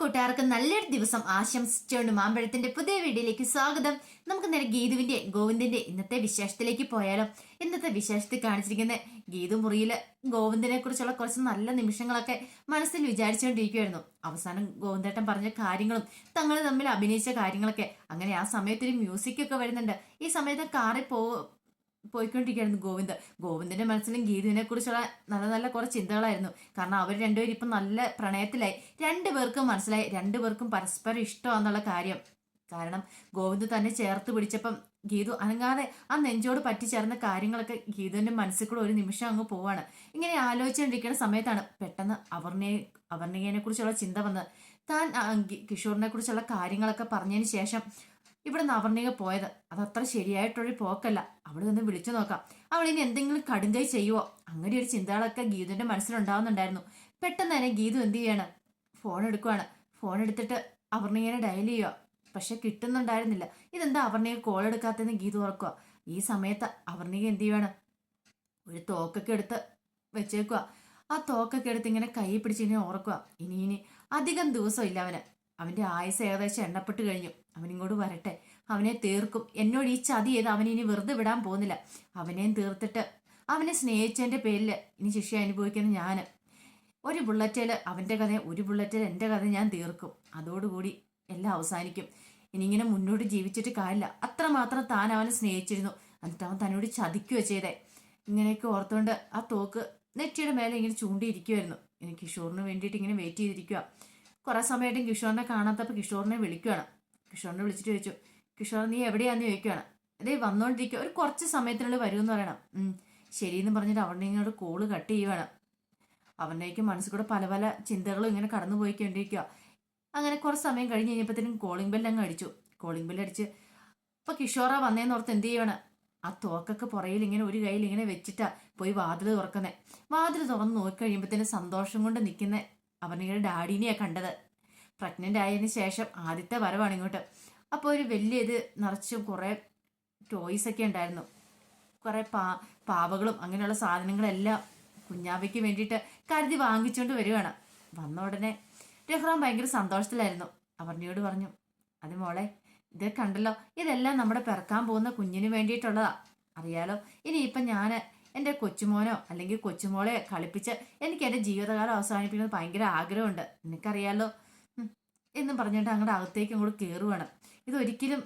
കൂട്ടുകാർക്ക് നല്ലൊരു ദിവസം ആശംസിച്ചുകൊണ്ട് മാമ്പഴത്തിന്റെ പുതിയ വീഡിയോയിലേക്ക് സ്വാഗതം. നമുക്ക് നേരെ ഗീതുവിന്റെ ഗോവിന്ദന്റെ ഇന്നത്തെ വിശേഷത്തിലേക്ക് പോയാലോ. ഇന്നത്തെ വിശേഷത്തിൽ കാണിച്ചിരിക്കുന്ന ഗീതു മുറിയിൽ ഗോവിന്ദനെ കുറിച്ചുള്ള കുറച്ച് നല്ല നിമിഷങ്ങളൊക്കെ മനസ്സിൽ വിചാരിച്ചുകൊണ്ടിരിക്കുവായിരുന്നു. അവസാനം ഗോവിന്ദേട്ടൻ പറഞ്ഞ കാര്യങ്ങളും തങ്ങൾ തമ്മിൽ അഭിനയിച്ച കാര്യങ്ങളൊക്കെ. അങ്ങനെ ആ സമയത്ത് ഒരു മ്യൂസിക് ഒക്കെ വരുന്നുണ്ട്. ഈ സമയത്ത് കാറിൽ പോ പോയിക്കൊണ്ടിരിക്കുകയായിരുന്നു ഗോവിന്ദ്. ഗോവിന്ദന്റെ മനസ്സിലും ഗീതുവിനെ കുറിച്ചുള്ള നല്ല നല്ല കുറെ ചിന്തകളായിരുന്നു. കാരണം അവർ രണ്ടുപേരും ഇപ്പം നല്ല പ്രണയത്തിലായി. രണ്ടുപേർക്കും മനസ്സിലായി. രണ്ടുപേർക്കും പരസ്പരം ഇഷ്ടമാണെന്നുള്ള കാര്യം. കാരണം ഗോവിന്ദ് തന്നെ ചേർത്ത് പിടിച്ചപ്പം ഗീതു അനങ്ങാതെ ആ നെഞ്ചോട് പറ്റിച്ചേർന്ന കാര്യങ്ങളൊക്കെ ഗീതുവിന്റെ മനസ്സിൽ കൂടെ ഒരു നിമിഷം അങ്ങ് പോവാണ്. ഇങ്ങനെ ആലോചിച്ചുകൊണ്ടിരിക്കുന്ന സമയത്താണ് പെട്ടെന്ന് അവർണയെ അവർണികനെ കുറിച്ചുള്ള ചിന്ത വന്ന്. താൻ കിഷോറിനെ കുറിച്ചുള്ള കാര്യങ്ങളൊക്കെ പറഞ്ഞതിന് ശേഷം ഇവിടെ നിന്ന് അവർണിക പോയത് അതത്ര ശരിയായിട്ടൊരു പോക്കല്ല. അവിടെ നിന്ന് വിളിച്ചു നോക്കാം. അവൾ ഇനി എന്തെങ്കിലും കടുങ്കൈ ചെയ്യുവോ? അങ്ങനെ ഒരു ചിന്തകളൊക്കെ ഗീതുവിന്റെ മനസ്സിലുണ്ടാവുന്നുണ്ടായിരുന്നു. പെട്ടെന്ന് തന്നെ ഗീതു എന്ത് ചെയ്യാണ്? ഫോൺ എടുക്കുവാണ്. ഫോൺ എടുത്തിട്ട് അവർണികനെ ഡയൽ ചെയ്യുക പക്ഷെ കിട്ടുന്നുണ്ടായിരുന്നില്ല. ഇതെന്താ അവർണിക കോൾ എടുക്കാത്തതെന്ന് ഗീതു ഓർക്കുക. ഈ സമയത്ത് അവർണിക എന്ത് ചെയ്യുവാണ്? ഒരു തോക്കൊക്കെ എടുത്ത് വെച്ചേക്കുക. ആ തോക്കൊക്കെ എടുത്ത് ഇങ്ങനെ കൈ പിടിച്ച് ഇങ്ങനെ ഓർക്കുക. ഇനി ഇനി അധികം ദിവസം ഇല്ല അവന്. അവന്റെ ആയുസ് ഏകദേശം എണ്ണപ്പെട്ട് കഴിഞ്ഞു. അവൻ ഇങ്ങോട്ട് വരട്ടെ. അവനെ തീർക്കും. എന്നോട് ഈ ചതി ചെയ്ത് ഇനി വെറുതെ വിടാൻ പോകുന്നില്ല. അവനെയും തീർത്തിട്ട് അവനെ സ്നേഹിച്ചതിന്റെ പേരിൽ ഇനി ശിക്ഷ അനുഭവിക്കുന്ന ഞാൻ ഒരു ബുള്ളറ്റിൽ അവന്റെ കഥ ഒരു ബുള്ളറ്റിൽ എന്റെ കഥ ഞാൻ തീർക്കും. അതോടുകൂടി എല്ലാം അവസാനിക്കും. ഇനി ഇങ്ങനെ മുന്നോട്ട് ജീവിച്ചിട്ട് കാര്യമില്ല. അത്രമാത്രം താൻ അവനെ സ്നേഹിച്ചിരുന്നു. എന്നിട്ട് അവൻ തന്നോട് ചതിക്കുകയോ ചെയ്തേ. ഇങ്ങനെയൊക്കെ ഓർത്തുകൊണ്ട് ആ തോക്ക് നെറ്റിയുടെ മേലെ ഇങ്ങനെ ചൂണ്ടിയിരിക്കുമായിരുന്നു ഇനി കിഷോറിന് വേണ്ടിയിട്ട് ഇങ്ങനെ വെയിറ്റ് ചെയ്തിരിക്കുക കുറേ സമയമായിട്ടും കിഷോറിനെ കാണാത്തപ്പോൾ കിഷോറിനെ വിളിക്കുകയാണ് കിഷോറിനെ വിളിച്ചിട്ട് ചോദിച്ചു കിഷോർ നീ എവിടെയാന്ന് ചോദിക്കുകയാണ് അതേ വന്നോണ്ടിരിക്കുക ഒരു കുറച്ച് സമയത്തിനുള്ളിൽ വരുമെന്ന് പറയണം. ശരിയെന്ന് പറഞ്ഞിട്ട് അവരുടെ ഇങ്ങോട്ട് കോൾ കട്ട് ചെയ്യുവാണ്. അവരുടെയൊക്കെ മനസ്സിൽ കൂടെ പല പല ചിന്തകളും ഇങ്ങനെ കടന്നു പോയിക്കൊണ്ടിരിക്കുക അങ്ങനെ കുറച്ച് സമയം കഴിഞ്ഞ് കഴിഞ്ഞപ്പോഴത്തേനും കോളിംഗ് ബെല്ല് അങ്ങ് അടിച്ചു. കോളിംഗ് ബെല്ല് അടിച്ച് അപ്പോൾ കിഷോറ വന്നേന്ന് ഓർത്ത് എന്ത് ചെയ്യണം ആ തോക്കൊക്കെ പുറയിൽ ഇങ്ങനെ ഒരു കയ്യിൽ ഇങ്ങനെ വെച്ചിട്ടാ പോയി വാതിൽ തുറക്കുന്നേ. വാതിൽ തുറന്ന് നോക്കി കഴിയുമ്പോഴത്തേനും സന്തോഷം കൊണ്ട് നിൽക്കുന്ന അവരുടെ ഡാഡിനെയാണ് കണ്ടത്. പ്രഗ്നന്റ് ആയതിനു ശേഷം ആദ്യത്തെ വരവാണ് ഇങ്ങോട്ട്. അപ്പോൾ ഒരു വലിയ ഇത് നിറച്ചും കുറേ ടോയ്സ് ഒക്കെ ഉണ്ടായിരുന്നു. കുറേ പാ പാവകളും അങ്ങനെയുള്ള സാധനങ്ങളെല്ലാം കുഞ്ഞാവയ്ക്ക് വേണ്ടിയിട്ട് കരുതി വാങ്ങിച്ചുകൊണ്ട് വരികയാണ്. വന്ന ഉടനെ രഹ്റാൻ ഭയങ്കര സന്തോഷത്തിലായിരുന്നു. അവർണിയോട് പറഞ്ഞു അത് മോളെ ഇത് കണ്ടല്ലോ ഇതെല്ലാം നമ്മുടെ പിറക്കാൻ പോകുന്ന കുഞ്ഞിന് വേണ്ടിയിട്ടുള്ളതാ. അറിയാലോ ഇനിയിപ്പം ഞാൻ എന്റെ കൊച്ചുമോനോ അല്ലെങ്കിൽ കൊച്ചുമോളെ കളിപ്പിച്ച് എനിക്ക് എന്റെ ജീവിതകാലം അവസാനിപ്പിക്കുന്നത് ഭയങ്കര ആഗ്രഹമുണ്ട്. നിനക്കറിയാലോ എന്നും പറഞ്ഞിട്ട് അങ്ങോട്ട് അകത്തേക്ക് അങ്ങോട്ട് കയറുവാണ് ഇതൊരിക്കലും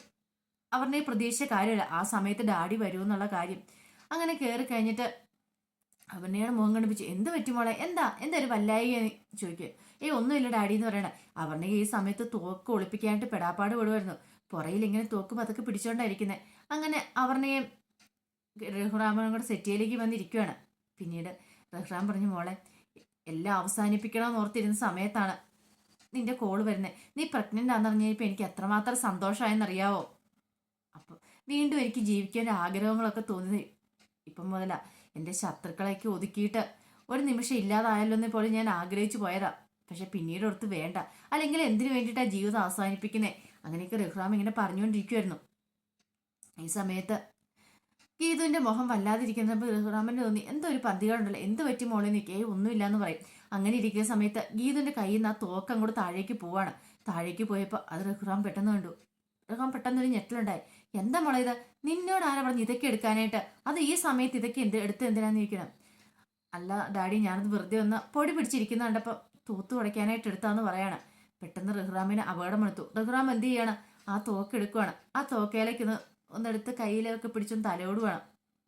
അവരുടെ പ്രതീക്ഷിച്ച കാര്യമല്ല. ആ സമയത്ത് ഡാഡി വരുമെന്നുള്ള കാര്യം. അങ്ങനെ കയറി കഴിഞ്ഞിട്ട് അവനെയാണ് മുഖം കണ്ടിപ്പിച്ചു എന്ത് പറ്റി മോളെ? എന്താ? എന്താ ഒരു വല്ലായി? ചോദിക്കുക. ഏയ് ഒന്നുമില്ല ഡാഡി എന്ന് പറയണേ. അവരുടെ ഈ സമയത്ത് തോക്ക് ഒളിപ്പിക്കാനായിട്ട് പെടാപ്പാട് വിടുമായിരുന്നു പുറയിൽ ഇങ്ങനെ തോക്ക് അതൊക്കെ പിടിച്ചോണ്ടായിരിക്കുന്നത് അങ്ങനെ അവരുടെയും രഘുറാമനും കൂടെ സെറ്റിയിലേക്ക് വന്നിരിക്കുകയാണ് പിന്നീട് റഹ്റാം പറഞ്ഞു മോളെ എല്ലാം അവസാനിപ്പിക്കണമെന്ന് ഓർത്തിരുന്ന സമയത്താണ് നിന്റെ കോൾ വരുന്നത് നീ പ്രഗ്നന്റ് ആണെന്ന് അറിഞ്ഞപ്പോൾ എനിക്ക് എത്രമാത്രം സന്തോഷമായെന്നറിയാവോ അപ്പം വീണ്ടും എനിക്ക് ജീവിക്കാൻ ആഗ്രഹങ്ങളൊക്കെ തോന്നി ഇപ്പം മുതലാ എന്റെ ശത്രുക്കളെയൊക്കെ ഒതുക്കിയിട്ട് ഒരു നിമിഷം ഇല്ലാതായല്ലോ എന്ന് പോലും ഞാൻ ആഗ്രഹിച്ചു പോയതാ. പക്ഷെ പിന്നീട് ഓർത്ത് വേണ്ട. അല്ലെങ്കിൽ എന്തിനു വേണ്ടിയിട്ടാണ് ജീവിതം അവസാനിപ്പിക്കുന്നേ? അങ്ങനെയൊക്കെ റഹ്റാം ഇങ്ങനെ പറഞ്ഞുകൊണ്ടിരിക്കുമായിരുന്നു ഈ സമയത്ത് ഗീതുവിന്റെ മുഖം വല്ലാതിരിക്കുന്നപ്പോൾ റഹ്റാമിന് തോന്നി എന്തോ ഒരു പന്തികളുണ്ടല്ലോ എന്ത് പറ്റി മോളിൽ നിൽക്കേ ഒന്നുമില്ല എന്ന് പറയും. അങ്ങനെ ഇരിക്കുന്ന സമയത്ത് ഗീതന്റെ കയ്യിൽ നിന്ന് ആ തോക്ക് അങ്ങോട്ട് താഴേക്ക് പോവാണ്. താഴേക്ക് പോയപ്പോൾ അത് റഹ്റാം പെട്ടെന്ന് കണ്ടു. റഹ്റാം പെട്ടെന്ന് ഒരു ഞെട്ടലുണ്ടായി. എന്താ മോളെ ഇത്? നിന്നോട് ആരാ പറഞ്ഞു ഇതൊക്കെ എടുക്കാനായിട്ട്? അത് ഈ സമയത്ത് ഇതൊക്കെ എന്ത് എടുത്ത് എന്തിനാന്ന് ചോദിക്കണം? അല്ല ഡാഡി ഞാനത് വെറുതെ ഒന്ന് പൊടി പിടിച്ചിരിക്കുന്ന കണ്ടപ്പോൾ തൂത്ത് ഉടയ്ക്കാനായിട്ട് എടുത്താന്ന് പറയാണ്. പെട്ടെന്ന് റഹ്റാമിന് അപകടമെടുത്തു റഹ്റാം എന്ത് ചെയ്യാണ്? ആ തോക്ക് എടുക്കുവാണ്. ആ തോക്കയിലേക്ക് ഒന്ന് ഒന്നെടുത്ത് കയ്യിലൊക്കെ പിടിച്ചൊന്ന് തലയോടുവാണ്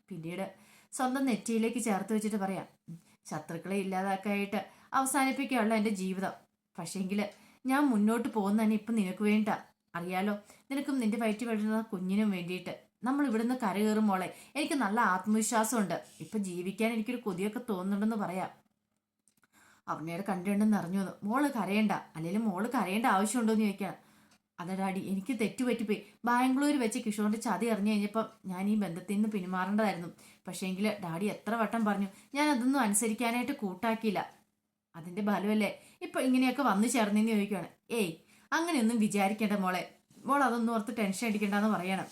പിന്നീട് സ്വന്തം നെറ്റിയിലേക്ക് ചേർത്ത് വെച്ചിട്ട് പറയാം. "ഉം, ശത്രുക്കളെ ഇല്ലാതാക്കാനായിട്ട് അവസാനിപ്പിക്കാനുള്ള എന്റെ ജീവിതം. പക്ഷേങ്കിൽ ഞാൻ മുന്നോട്ട് പോകുന്ന തന്നെ ഇപ്പം നിനക്ക് വേണ്ട അറിയാലോ? നിനക്കും നിന്റെ വയറ്റി വളരുന്ന കുഞ്ഞിനും വേണ്ടിയിട്ട്. നമ്മൾ ഇവിടുന്ന് കരകയറുമ്പോളെ എനിക്ക് നല്ല ആത്മവിശ്വാസമുണ്ട്. ഇപ്പം ജീവിക്കാൻ എനിക്കൊരു കൊതിയൊക്കെ തോന്നുന്നുണ്ടെന്ന് പറയാം. അവനയുടെ കണ്ടുണ്ടെന്ന് അറിഞ്ഞു മോൾ കരയണ്ട. അല്ലെങ്കിൽ മോൾ കരയേണ്ട ആവശ്യമുണ്ടോ എന്ന് ചോദിക്കാം. അതെ ഡാഡി എനിക്ക് തെറ്റുപറ്റിപ്പോയി. ബാംഗ്ലൂർ വെച്ച് കിഷോറിന്റെ ചതി അറിഞ്ഞു കഴിഞ്ഞപ്പം ഞാൻ ഈ ബന്ധത്തിൽ നിന്ന് പിന്മാറേണ്ടതായിരുന്നു. പക്ഷേങ്കിൽ ഡാഡി എത്ര വട്ടം പറഞ്ഞു ഞാൻ അതൊന്നും അനുസരിക്കാനായിട്ട് കൂട്ടാക്കിയില്ല. അതിന്റെ ഫലമല്ലേ? ഇപ്പൊ ഇങ്ങനെയൊക്കെ വന്നു ചേർന്നെന്ന് ചോദിക്കുകയാണ് ഏയ് അങ്ങനെയൊന്നും വിചാരിക്കേണ്ട മോളെ. മോൾ അതൊന്നും ഓർത്ത് ടെൻഷൻ അടിക്കണ്ടെന്ന് പറയണം.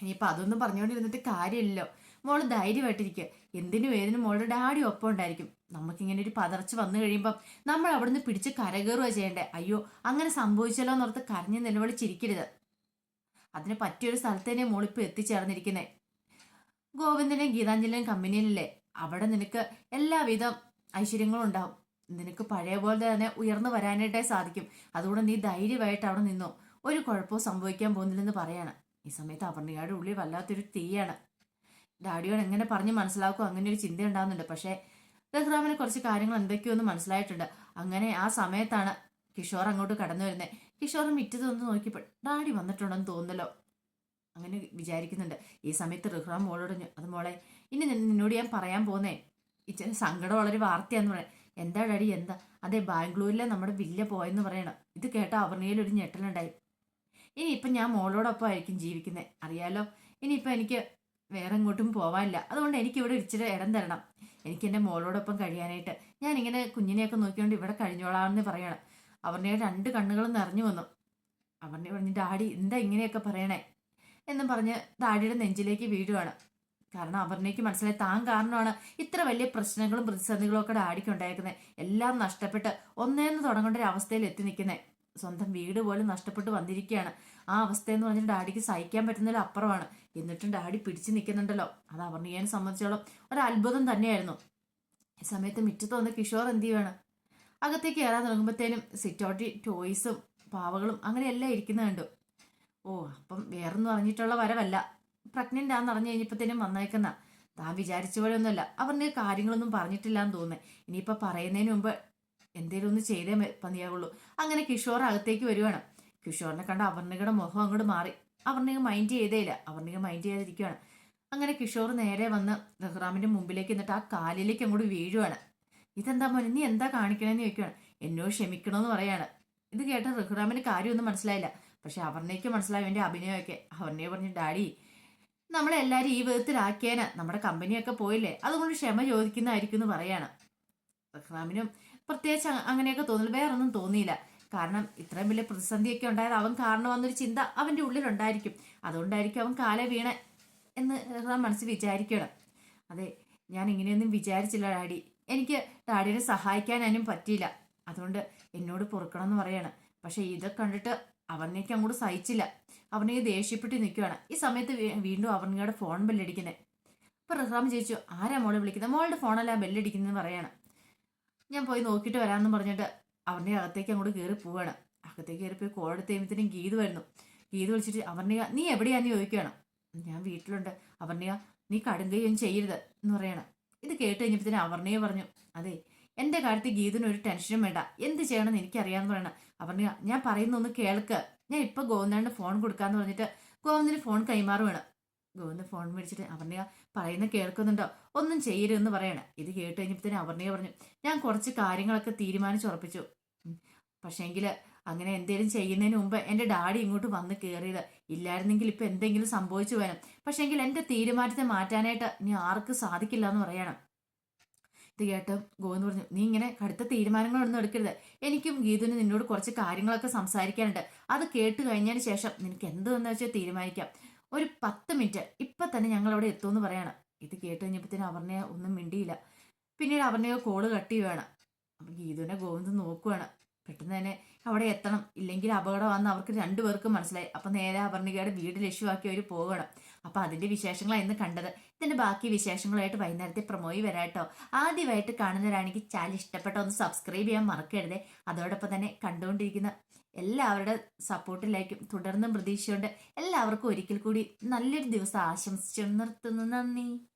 ഇനിയിപ്പോൾ അതൊന്നും പറഞ്ഞുകൊണ്ടിരുന്നിട്ട് കാര്യമില്ലല്ലോ. മോൾ ധൈര്യമായിട്ടിരിക്കുക എന്തിനു ഏതിനും മോളുടെ ഡാഡി ഒപ്പം ഉണ്ടായിരിക്കും. നമുക്കിങ്ങനെ ഒരു പതർച്ച വന്നു കഴിയുമ്പം നമ്മൾ അവിടുന്ന് പിടിച്ച് കരകയറുക ചെയ്യണ്ടേ? അയ്യോ അങ്ങനെ സംഭവിച്ചല്ലോ എന്നോർത്ത് കരഞ്ഞ് നിലവിളിച്ചിരിക്കരുത്. അതിന് പറ്റിയൊരു സ്ഥലത്ത് തന്നെ മോളിപ്പോൾ എത്തിച്ചേർന്നിരിക്കുന്നേ. ഗോവിന്ദനെയും ഗീതാഞ്ജലിയും കമ്പനിയിലല്ലേ? അവിടെ നിനക്ക് എല്ലാവിധം ഐശ്വര്യങ്ങളും ഉണ്ടാവും. നിനക്ക് പഴയ പോലെ തന്നെ ഉയർന്നു വരാനായിട്ടേ സാധിക്കും. അതുകൊണ്ട് നീ ധൈര്യമായിട്ട് അവിടെ നിന്നോ. ഒരു കുഴപ്പവും സംഭവിക്കാൻ പോകുന്നില്ലെന്ന് പറയാണ്. ഈ സമയത്ത് അപർണികയുടെ ഉള്ളിൽ വല്ലാത്തൊരു തീയാണ്. ഡാഡിയോട് എങ്ങനെ പറഞ്ഞ് മനസ്സിലാക്കും? അങ്ങനെ ഒരു ചിന്ത ഉണ്ടാകുന്നുണ്ട് പക്ഷേ ബഹ്റാമിന് കുറച്ച് കാര്യങ്ങൾ എന്തൊക്കെയോ ഒന്ന് മനസ്സിലായിട്ടുണ്ട്. അങ്ങനെ ആ സമയത്താണ് കിഷോർ അങ്ങോട്ട് കടന്നു വരുന്നത് കിഷോർ മിറ്റത്ത് ഒന്ന് നോക്കിയപ്പോൾ ഡാഡി വന്നിട്ടുണ്ടെന്ന് തോന്നുന്നല്ലോ. അങ്ങനെ വിചാരിക്കുന്നുണ്ട്. ഈ സമയത്ത് റഹ്റാം മോളോടഞ്ഞു അത് മോളെ ഇനി നിന്നോട് ഞാൻ പറയാൻ പോകുന്നേ ഇച്ചിരി സങ്കടമുള്ളൊരു വാർത്തയാന്ന് പറയാം. എന്താ ഡാഡി എന്താ? അതെ ബാംഗ്ലൂരിലെ നമ്മുടെ വില്ല പോയെന്ന് പറയണം. ഇത് കേട്ട അവർണിയിൽ ഒരു ഞെട്ടലുണ്ടായി. ഇനി ഇപ്പം ഞാൻ മോളോടൊപ്പം ആയിരിക്കും ജീവിക്കുന്നത് അറിയാലോ? ഇനിയിപ്പം എനിക്ക് വേറെ എങ്ങോട്ടും പോവാനില്ല. അതുകൊണ്ട് എനിക്ക് ഇവിടെ ഇച്ചിരി ഇടം തരണം. എനിക്ക് എന്റെ മോളോടൊപ്പം കഴിയാനായിട്ട്. ഞാനിങ്ങനെ കുഞ്ഞിനെയൊക്കെ നോക്കിക്കൊണ്ട് ഇവിടെ കഴിഞ്ഞോളാമെന്ന് പറയണം. അവരുടെ രണ്ട് കണ്ണുകളും നിറഞ്ഞു വന്നു. അവർണി പറഞ്ഞു ഡാഡി എന്താ ഇങ്ങനെയൊക്കെ പറയണേ? എന്നും പറഞ്ഞ് ഡാഡിയുടെ നെഞ്ചിലേക്ക് വീഴുവാണ്. കാരണം അപർണയ്ക്ക് മനസ്സിലായി താൻ കാരണമാണ് ഇത്ര വലിയ പ്രശ്നങ്ങളും പ്രതിസന്ധികളും ഒക്കെ ഡാഡിക്കുണ്ടായിരിക്കുന്നത് എല്ലാം നഷ്ടപ്പെട്ട് ഒന്നേന്ന് തുടങ്ങേണ്ട ഒരു അവസ്ഥയിൽ എത്തി നിൽക്കുന്നത് സ്വന്തം വീട് പോലും നഷ്ടപ്പെട്ട് വന്നിരിക്കുകയാണ്. ആ അവസ്ഥ എന്ന് പറഞ്ഞാൽ ഡാഡിക്ക് സഹിക്കാൻ പറ്റുന്നതിൽ അപ്പുറമാണ്. എന്നിട്ടും ഡാഡി പിടിച്ചു നിൽക്കുന്നുണ്ടല്ലോ. അത് അപർണയെ സംബന്ധിച്ചോളം ഒരു അത്ഭുതം തന്നെയായിരുന്നു. ഈ സമയത്ത് മുറ്റത്ത് വന്ന് കിഷോർ എന്ത് ചെയ്യുവാണ്? അകത്തേക്ക് കയറാൻ തുടങ്ങുമ്പോഴത്തേനും സിറ്റോട്ടി ടോയ്സും പാവകളും അങ്ങനെയെല്ലാം ഇരിക്കുന്ന കണ്ടു. ഓ അപ്പം വേറൊന്നും അറിഞ്ഞിട്ടുള്ള വരവല്ല. പ്രഗ്നന്റ് ആണെന്ന് അറിഞ്ഞു കഴിഞ്ഞപ്പോഴത്തേനും വന്നേക്കുന്ന. താൻ വിചാരിച്ച പോലെ ഒന്നുമല്ല. അവരുടെ കാര്യങ്ങളൊന്നും പറഞ്ഞിട്ടില്ല എന്ന് തോന്നുന്നത് ഇനിയിപ്പോൾ പറയുന്നതിന് മുമ്പ് എന്തേലും ഒന്ന് ചെയ്തേ പതിയാവുള്ളൂ. അങ്ങനെ കിഷോർ അകത്തേക്ക് വരുവാണ്. കിഷോറിനെ കണ്ട അവർണികയുടെ മുഖം അങ്ങോട്ട് മാറി. അവർണിക മൈൻഡ് ചെയ്തേയില്ല. അവർണിക മൈൻഡ് ചെയ്യാതിരിക്കുകയാണ് അങ്ങനെ കിഷോർ നേരെ വന്ന് റഹ്റാമിന്റെ മുമ്പിലേക്ക് എന്നിട്ട് ആ കാലിലേക്ക് അങ്ങോട്ട് വീഴുവാണ്. ഇതെന്താ മോനെ? നീ എന്താ കാണിക്കണമെന്ന് ചോദിക്കുകയാണ് എന്നോ ക്ഷമിക്കണമെന്ന് പറയാണ്. ഇത് കേട്ട റഹ്റാമിന് കാര്യമൊന്നും മനസ്സിലായില്ല. പക്ഷെ അവർണയ്ക്ക് മനസ്സിലായി എന്റെ അഭിനയമൊക്കെ. അവർണയെ പറഞ്ഞു ഡാഡി നമ്മളെല്ലാരും ഈ വിധത്തിലാക്കിയേന്. നമ്മുടെ കമ്പനിയൊക്കെ പോയില്ലേ? അതുകൊണ്ട് ക്ഷമ ചോദിക്കുന്നതായിരിക്കും എന്ന് പറയാണ്. റഹ്റാമിനും പ്രത്യേകിച്ച് അങ്ങനെയൊക്കെ തോന്നില്ല വേറൊന്നും തോന്നിയില്ല. കാരണം ഇത്രയും വലിയ പ്രതിസന്ധിയൊക്കെ ഉണ്ടായത് അവൻ കാരണമാണെന്നൊരു ചിന്ത അവന്റെ ഉള്ളിലുണ്ടായിരിക്കും. അതുകൊണ്ടായിരിക്കും അവൻ കാല വീണ എന്ന് റഹ്റാം മനസ്സിൽ വിചാരിക്കണം അതെ ഞാൻ ഇങ്ങനെയൊന്നും വിചാരിച്ചില്ല ഡാഡി. എനിക്ക് ഡാഡിയെ സഹായിക്കാനും പറ്റിയില്ല. അതുകൊണ്ട് എന്നോട് പൊറുക്കണം എന്ന് പറയാണ്. പക്ഷേ ഇതൊക്കെ കണ്ടിട്ട് അവനേക്ക് അങ്ങോട്ട് സഹിച്ചില്ല. അവനെ ദേഷ്യപ്പെട്ട് നിൽക്കുകയാണ്. ഈ സമയത്ത് വീണ്ടും അവനിയുടെ ഫോൺ ബെല്ലടിക്കുന്നത് അപ്പൊ റഹ്റാം ചോദിച്ചു ആരാ മോളെ വിളിക്കുന്നത് മോളുടെ ഫോണല്ല ബെല്ലടിക്കുന്നതെന്ന് പറയാണ്. ഞാൻ പോയി നോക്കിയിട്ട് വരാമെന്ന് പറഞ്ഞിട്ട് അവന്റെ അകത്തേക്ക് അങ്ങോട്ട് കയറി പോവാണ്. അകത്തേക്ക് കയറി പോയി കോൾ എടുത്ത് ഗീത് വരുന്നു. ഗീത് വിളിച്ചിട്ട് അവർണിക നീ എവിടെയാന്ന് ചോദിക്കുകയാണ്? ഞാൻ വീട്ടിലുണ്ട്. അവർണിക നീ കടുങ്കയൊന്നും ചെയ്യരുത് എന്ന് പറയണം. ഇത് കേട്ട് കഴിഞ്ഞപ്പോഴത്തേനും അവർണയെ പറഞ്ഞു അതെ എന്റെ കാര്യത്തിൽ ഗീതിന് ഒരു ടെൻഷനും വേണ്ട. എന്ത് ചെയ്യണമെന്ന് എനിക്കറിയാമെന്ന് പറയണം. അവർ ഞാൻ പറയുന്ന ഒന്ന് കേൾക്ക്. ഞാൻ ഇപ്പൊ ഗോവിന്ദന് ഫോൺ കൊടുക്കാന്ന് പറഞ്ഞിട്ട് ഗോവിന്ദന് ഫോൺ കൈമാറുവാണ്. ഗോവിന്ദൻ ഫോൺ മേടിച്ചിട്ട് അവർണിയ പറയുന്ന കേൾക്കുന്നുണ്ടോ? ഒന്നും ചെയ്യരുതെന്ന് പറയണം. ഇത് കേട്ട് കഴിഞ്ഞപ്പോഴത്തേനും അവർണിക പറഞ്ഞു ഞാൻ കുറച്ച് കാര്യങ്ങളൊക്കെ തീരുമാനിച്ചുറപ്പിച്ചു പക്ഷേങ്കിൽ അങ്ങനെ എന്തേലും ചെയ്യുന്നതിന് മുമ്പ് എന്റെ ഡാഡി ഇങ്ങോട്ട് വന്ന് കയറിയത് ഇല്ലായിരുന്നെങ്കിൽ ഇപ്പം എന്തെങ്കിലും സംഭവിച്ചു വേണം പക്ഷേങ്കിൽ എന്റെ തീരുമാനത്തെ മാറ്റാനായിട്ട് ഇനി ആർക്ക് സാധിക്കില്ല എന്ന് പറയണം. ഇത് കേട്ട് ഗോവിന്ദ് പറഞ്ഞു നീ ഇങ്ങനെ കടുത്ത തീരുമാനങ്ങളൊന്നും എടുക്കരുത്. എനിക്കും ഗീതുവിന് നിന്നോട് കുറച്ച് കാര്യങ്ങളൊക്കെ സംസാരിക്കാനുണ്ട്. അത് കേട്ട് കഴിഞ്ഞതിന് ശേഷം നിനക്ക് എന്തെന്ന് വെച്ചാൽ തീരുമാനിക്കാം. ഒരു പത്ത് മിനിറ്റ് ഇപ്പം തന്നെ ഞങ്ങൾ അവിടെ എത്തുമെന്ന് പറയാണ്. ഇത് കേട്ട് കഴിഞ്ഞപ്പോഴത്തേനും അവർണയെ ഒന്നും മിണ്ടിയില്ല. പിന്നീട് അവർണയോ കോൾ കട്ട് വേണം അപ്പം ഗീതുവിനെ ഗോവിന്ദ് നോക്കുവാണ്. പെട്ടെന്ന് തന്നെ അവിടെ എത്തണം. ഇല്ലെങ്കിൽ വന്ന് അവർക്ക് രണ്ടുപേർക്കും മനസ്സിലായി. അപ്പം നേരെ അപർണികയുടെ വീട് ലക്ഷ്യമാക്കി അവർ പോകണം അപ്പം അതിന്റെ വിശേഷങ്ങളാണ് ഇന്ന് കണ്ടത്. ഇതിന്റെ ബാക്കി വിശേഷങ്ങളായിട്ട് വൈകുന്നേരത്തെ പ്രൊമോയി വരാട്ടോ. ആദ്യമായിട്ട് കാണുന്നവരാണെങ്കിൽ ചാനൽ ഇഷ്ടപ്പെട്ട ഒന്ന് സബ്സ്ക്രൈബ് ചെയ്യാൻ മറക്കരുതേ. അതോടൊപ്പം തന്നെ കണ്ടുകൊണ്ടിരിക്കുന്ന എല്ലാവരുടെ സപ്പോർട്ടിലേക്കും തുടർന്നും പ്രതീക്ഷയുണ്ട്. എല്ലാവർക്കും ഒരിക്കൽ കൂടി നല്ലൊരു ദിവസം ആശംസിച്ചു നിർത്തുന്നു. നന്ദി.